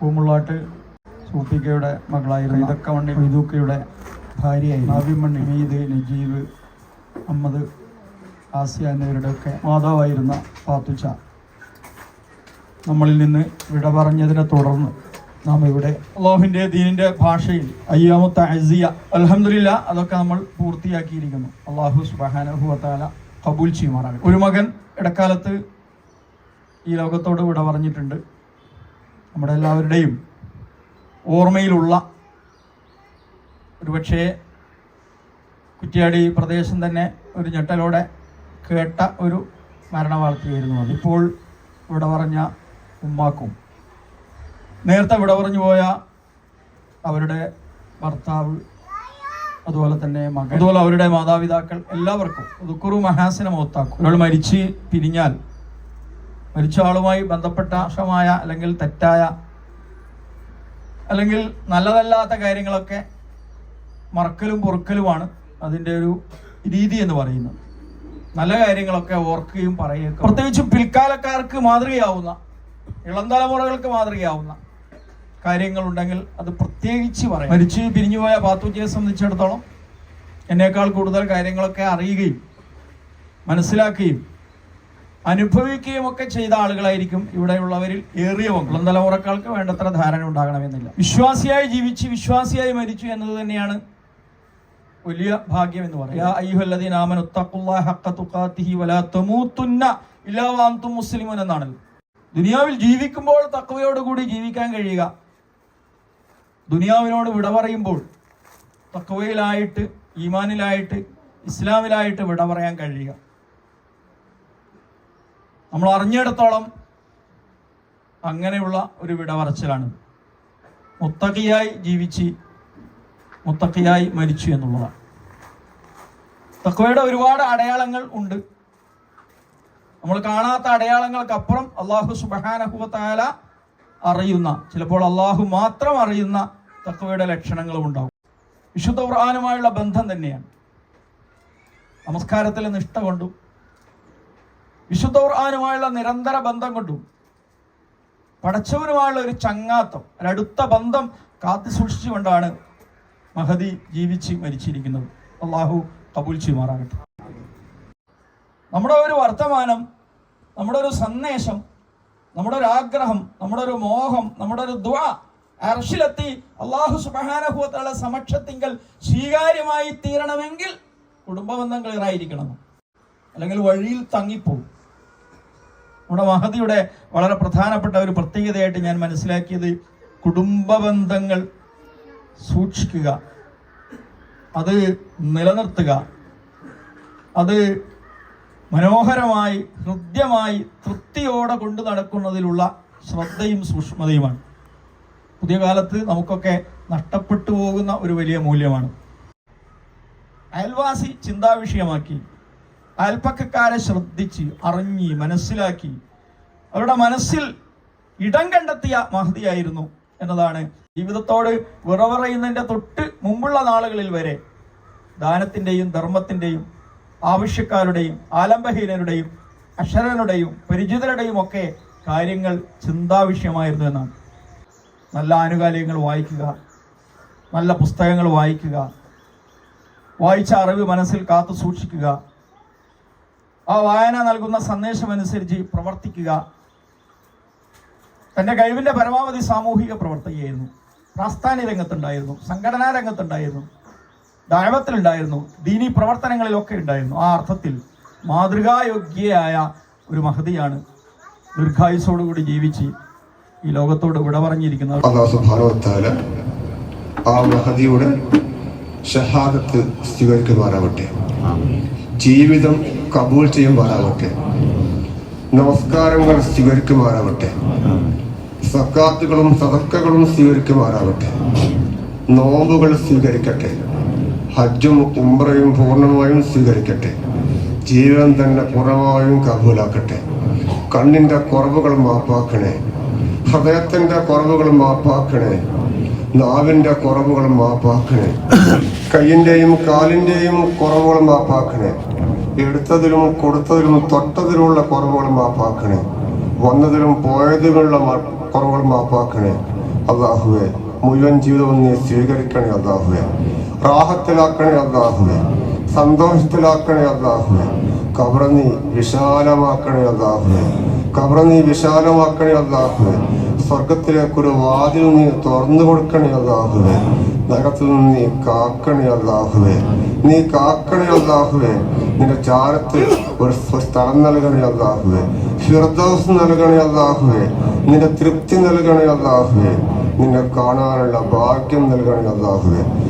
കൂമുള്ളാട്ട് സൂപ്പിക്കയുടെ മകളായിരുന്നു ഇതക്കമണ്ണി മൈദൂക്കയുടെ ഭാര്യയായിരുന്നു. ആവിമണ്ണി മീദ് നജീബ് അഹമ്മദ് ആസിയ എന്നിവരുടെയൊക്കെ മാതാവായിരുന്ന പാത്തുച്ച നമ്മളിൽ നിന്ന് വിട പറഞ്ഞതിനെ തുടർന്ന് നാം ഇവിടെ അള്ളാഹുവിന്റെ ദീനിന്റെ ഭാഷയിൽ അയ്യാമത്ത അസിയ അലഹമില്ല അതൊക്കെ നമ്മൾ പൂർത്തിയാക്കിയിരിക്കുന്നു. അള്ളാഹു സുബാനഹുഅത്താല കബൂൽ ചെയ്യുമാറാകട്ടെ. ഒരു മകൻ ഇടക്കാലത്ത് ഈ ലോകത്തോട് വിട പറഞ്ഞിട്ടുണ്ട്. നമ്മുടെ എല്ലാവരുടെയും ഓർമ്മയിലുള്ള ഒരുപക്ഷേ കുറ്റ്യാടി പ്രദേശം തന്നെ ഒരു ഞെട്ടലോടെ കേട്ട ഒരു മരണവാർത്തയായിരുന്നു അതിപ്പോൾ ഇപ്പോൾ വിട പറഞ്ഞ ഉമ്മാക്കും. നേരത്തെ വിട പറഞ്ഞു പോയ അവരുടെ ഭർത്താവ് അതുപോലെ തന്നെ മകൻ അതുപോലെ അവരുടെ മാതാപിതാക്കൾ എല്ലാവർക്കും ദുക്കുറു മഹാസിനെ മോത്താക്കും ഒരാൾ മരിച്ച് പിരിഞ്ഞാൽ മരിച്ച ആളുമായി ബന്ധപ്പെട്ട ആശമായ അല്ലെങ്കിൽ തെറ്റായ അല്ലെങ്കിൽ നല്ലതല്ലാത്ത കാര്യങ്ങളൊക്കെ മറക്കലും പൊറുക്കലുമാണ് അതിന്റെ ഒരു രീതി എന്ന് പറയുന്നത്. നല്ല കാര്യങ്ങളൊക്കെ ഓർക്കുകയും പറയുകയും പ്രത്യേകിച്ചും പിൽക്കാലക്കാർക്ക് മാതൃകയാവുന്ന ഇളം തലമുറകൾക്ക് മാതൃകയാവുന്ന കാര്യങ്ങളുണ്ടെങ്കിൽ അത് പ്രത്യേകിച്ച് പറയാം. മരിച്ച് പിരിഞ്ഞുപോയ പാത്തുജിയെ സംബന്ധിച്ചിടത്തോളം എന്നേക്കാൾ കൂടുതൽ കാര്യങ്ങളൊക്കെ അറിയുകയും മനസ്സിലാക്കുകയും അനുഭവിക്കുകയും ഒക്കെ ചെയ്ത ആളുകളായിരിക്കും ഇവിടെയുള്ളവരിൽ ഏറിയ പങ്ക് തലമുറക്കാൾക്ക് വേണ്ടത്ര ധാരണ ഉണ്ടാകണമെന്നില്ല. വിശ്വാസിയായി ജീവിച്ച് വിശ്വാസിയായി മരിച്ചു എന്നത് തന്നെയാണ് വലിയ ഭാഗ്യം എന്ന് പറയാം മുസ്ലിമൂൻ എന്നാണ് ദുനിയാവിൽ ജീവിക്കുമ്പോൾ തക്കവയോടുകൂടി ജീവിക്കാൻ കഴിയുക. ദുനിയാവിനോട് വിട പറയുമ്പോൾ തക്കവയിലായിട്ട് ഈമാനിലായിട്ട് ഇസ്ലാമിലായിട്ട് വിട പറയാൻ കഴിയുക. നമ്മൾ അറിഞ്ഞിടത്തോളം അങ്ങനെയുള്ള ഒരു വിട പറച്ചിലാണ് മുത്തക്കിയായി ജീവിച്ച് മുത്തക്കിയായി മരിച്ചു എന്നുള്ളതാണ്. തക്വയുടെ ഒരുപാട് അടയാളങ്ങൾ ഉണ്ട്. നമ്മൾ കാണാത്ത അടയാളങ്ങൾക്കപ്പുറം അള്ളാഹു സുബഹാനഹുവത്താല അറിയുന്ന ചിലപ്പോൾ അള്ളാഹു മാത്രം അറിയുന്ന തക്വയുടെ ലക്ഷണങ്ങളും ഉണ്ടാകും. വിശുദ്ധ ഖുർആാനുമായുള്ള ബന്ധം തന്നെയാണ്. നമസ്കാരത്തിലെ നിഷ്ഠ കൊണ്ടും വിശുദ്ധ ഖുർആാനുമായുള്ള നിരന്തര ബന്ധം കൊണ്ടും പടച്ചവനുമായുള്ള ഒരു ചങ്ങാത്തം ഒരടുത്ത ബന്ധം കാത്തു സൂക്ഷിച്ചുകൊണ്ടാണ് മഹദി ജീവിച്ച് മരിച്ചിരിക്കുന്നത്. അള്ളാഹു കബൂൽ ചെയ്യുമാറാകട്ടെ. നമ്മുടെ ഒരു വർത്തമാനം നമ്മുടെ ഒരു സന്ദേശം നമ്മുടെ ഒരു ആഗ്രഹം നമ്മുടെ ഒരു മോഹം നമ്മുടെ ഒരു ദ്വ അർഷിലെത്തി അള്ളാഹു സുബാനഹുവത്തുള്ള സമക്ഷത്തിങ്കൽ സ്വീകാര്യമായി തീരണമെങ്കിൽ കുടുംബബന്ധം ക്ലിയറായിരിക്കണം അല്ലെങ്കിൽ വഴിയിൽ തങ്ങിപ്പോവും നമ്മുടെ മഹതിയുടെ വളരെ പ്രധാനപ്പെട്ട ഒരു പ്രത്യേകതയായിട്ട് ഞാൻ മനസ്സിലാക്കിയത് കുടുംബ ബന്ധങ്ങൾ സൂക്ഷിക്കുക അത് നിലനിർത്തുക അത് മനോഹരമായി ഹൃദ്യമായി തൃപ്തിയോടെ കൊണ്ടു നടക്കുന്നതിലുള്ള ശ്രദ്ധയും സൂക്ഷ്മതയുമാണ്. പുതിയ കാലത്ത് നമുക്കൊക്കെ നഷ്ടപ്പെട്ടു പോകുന്ന ഒരു വലിയ മൂല്യമാണ്. അയൽവാസി ചിന്താവിഷയമാക്കി. അയൽപ്പക്കക്കാരെ ശ്രദ്ധിച്ച് അറിഞ്ഞ് മനസ്സിലാക്കി. അവരുടെ മനസ്സിൽ ഇടം കണ്ടെത്തിയ മഹതിയായിരുന്നു എന്നതാണ്. ജീവിതത്തോട് വിറവറയുന്നതിന്റെ തൊട്ട് മുമ്പുള്ള നാളുകളിൽ വരെ ദാനത്തിന്റെയും ധർമ്മത്തിന്റെയും ആവശ്യക്കാരുടെയും ആലംബഹീനരുടെയും അക്ഷരനുടെയും പരിചിതരുടെയും ഒക്കെ കാര്യങ്ങൾ ചിന്താവിഷയമായിരുന്നു എന്നാണ്. നല്ല ആനുകാലികങ്ങൾ വായിക്കുക നല്ല പുസ്തകങ്ങൾ വായിക്കുക വായിച്ച അറിവ് മനസ്സിൽ കാത്തു സൂക്ഷിക്കുക ആ വായന നൽകുന്ന സന്ദേശമനുസരിച്ച് പ്രവർത്തിക്കുക. തന്റെ കഴിവിന്റെ പരമാവധി സാമൂഹിക പ്രവർത്തകയായിരുന്നു. പ്രാസ്ഥാനിക രംഗത്തുണ്ടായിരുന്നു സംഘടനാ രംഗത്തുണ്ടായിരുന്നു ദൈവത്തിലുണ്ടായിരുന്നു ദീനി പ്രവർത്തനങ്ങളിലൊക്കെ ഉണ്ടായിരുന്നു. ആ അർത്ഥത്തിൽ മാതൃകായോഗ്യയായ ഒരു മഹതിയാണ് ദീർഘായുസോടുകൂടി ജീവിച്ച് ഈ ലോകത്തോട് വിട പറഞ്ഞിരിക്കുന്നത്. ആ മഹദിയുടെ ഷഹാദത്ത് സ്വീകരിക്കുമാറാവട്ടെ ജീവിതം കബൂൽ ചെയ്യുമാറാവട്ടെ നമസ്കാരങ്ങൾ സ്വീകരിക്കുമാറാവട്ടെ. സക്കാത്തുകളും സതക്കകളും സ്വീകരിക്കുമാറാവട്ടെ. നോമ്പുകൾ സ്വീകരിക്കട്ടെ. ഹജ്ജും ഉംറയും പൂർണമായും സ്വീകരിക്കട്ടെ. ജീവിതം തന്നെ പൂർണമായും കബൂലാക്കട്ടെ. കണ്ണിന്റെ കുറവുകൾ മാപ്പാക്കണേ. ഹൃദയത്തിന്റെ കുറവുകൾ മാപ്പാക്കണേ. നാവിന്റെ കുറവുകൾ മാപ്പാക്കണേ. കൈയിന്റെയും കാലിന്റെയും കുറവുകൾ മാപ്പാക്കണേ. എടുത്തതിലും കൊടുത്തതിലും തൊട്ടതിലുമുള്ള കുറവുകൾ മാപ്പാക്കണേ. വന്നതിലും പോയതിലുള്ള കുറവുകൾ മാപ്പാക്കണേ. അള്ളാഹുവെ മുഴുവൻ ജീവിതവും നീ സ്വീകരിക്കണേ അള്ളാഹുവെ. റാഹത്തിലാക്കണേ അള്ളാഹുവെ. സന്തോഷത്തിലാക്കണേ അള്ളാഹുവെ. കബറ നീ വിശാലമാക്കണേ അള്ളാഹുവെ. കബറ നീ വിശാലമാക്കണേ അള്ളാഹുവെ. സ്വർഗത്തിലേക്കൊരു വാതിൽ നീ തുറന്നു കൊടുക്കണേ അല്ലാഹുവേ. നരകത്തിൽ നിന്ന് നീ കാക്കണേ അല്ലാഹുവേ. നീ കാക്കണേ അല്ലാഹുവേ. നിന്റെ ചാരത്ത് ഒരു സ്ഥലം നൽകണേ അല്ലാഹുവേ. ഫിർദോസ് നൽകണേ അല്ലാഹുവേ. നിന്റെ തൃപ്തി നൽകണേ അല്ലാഹുവേ. നിന്നെ കാണാനുള്ള ഭാഗ്യം നൽകണേ അള്ളാഹുവെ